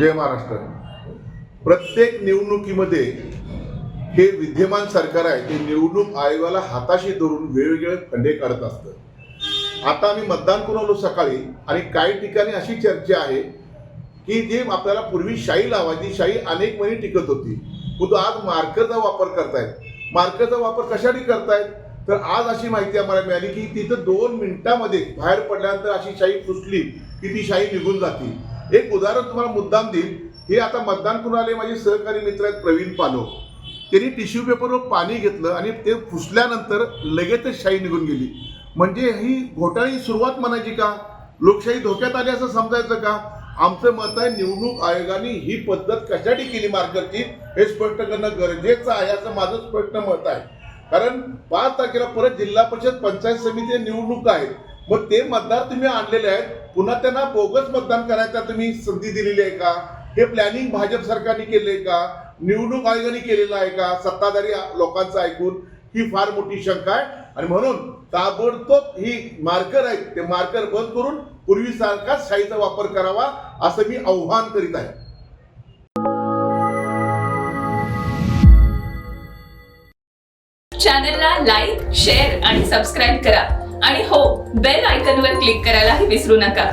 जय महाराष्ट्र. प्रत्येक निवडणुकीमध्ये हे विद्यमान सरकार आहे ते निवडणूक आयोगाला हाताशी धरून वेगवेगळे फंडे काढत असतं. आता आम्ही मतदान करून आलो सकाळी आणि काही ठिकाणी अशी चर्चा आहे की जे आपल्याला पूर्वी शाई लावायची शाई अनेक महिने टिकत होती. परंतु आज मार्करचा वापर करतायत. मार्करचा वापर कशासाठी करतायत? तर आज अशी माहिती आम्हाला मिळाली की तिथं दोन मिनिटामध्ये बाहेर पडल्यानंतर अशी शाई फुसली की ती शाई निघून जाते. एक उदाहरण तुम्हाला मुद्दाम देईल. हे आता मतदान करून आले माझे सहकारी मित्र आहेत प्रवीण पालो त्यांनी टिश्यू पेपरवर पाणी घेतलं आणि ते फुसल्यानंतर लगेचच शाई निघून गेली. म्हणजे ही घोटाळी सुरुवात म्हणायची का? लोकशाही धोक्यात आली असं समजायचं का? आमचं मत आहे निवडणूक आयोगाने ही पद्धत कशासाठी केली मार्करची हे स्पष्ट करणं गरजेचं आहे असं माझं स्पष्ट मत आहे. कारण पाच तारखेला परत जिल्हा परिषद पंचायत समिती निवडणूक आहेत मग ते मतदार तुम्ही आणलेले आहेत. पुन्हा त्यांना बोगस मतदान करायचा तुम्ही संधी दिलेली आहे का? हे प्लॅनिंग भाजप सरकारने केले का? निवडणूक आयोगाने केलेलं आहे का? सत्ताधारी लोकांचं ऐकून ही फार मोठी शंका आहे. आणि म्हणून ताबडतोब ही मार्कर आहेत ते मार्कर बंद करून पूर्वीसारखा शाईचा वापर करावा असं मी आव्हान करीत आहे. चॅनलला लाईक शेअर आणि सबस्क्राईब करा. आणि हो बेल आयकॉनवर क्लिक करायलाही विसरू नका.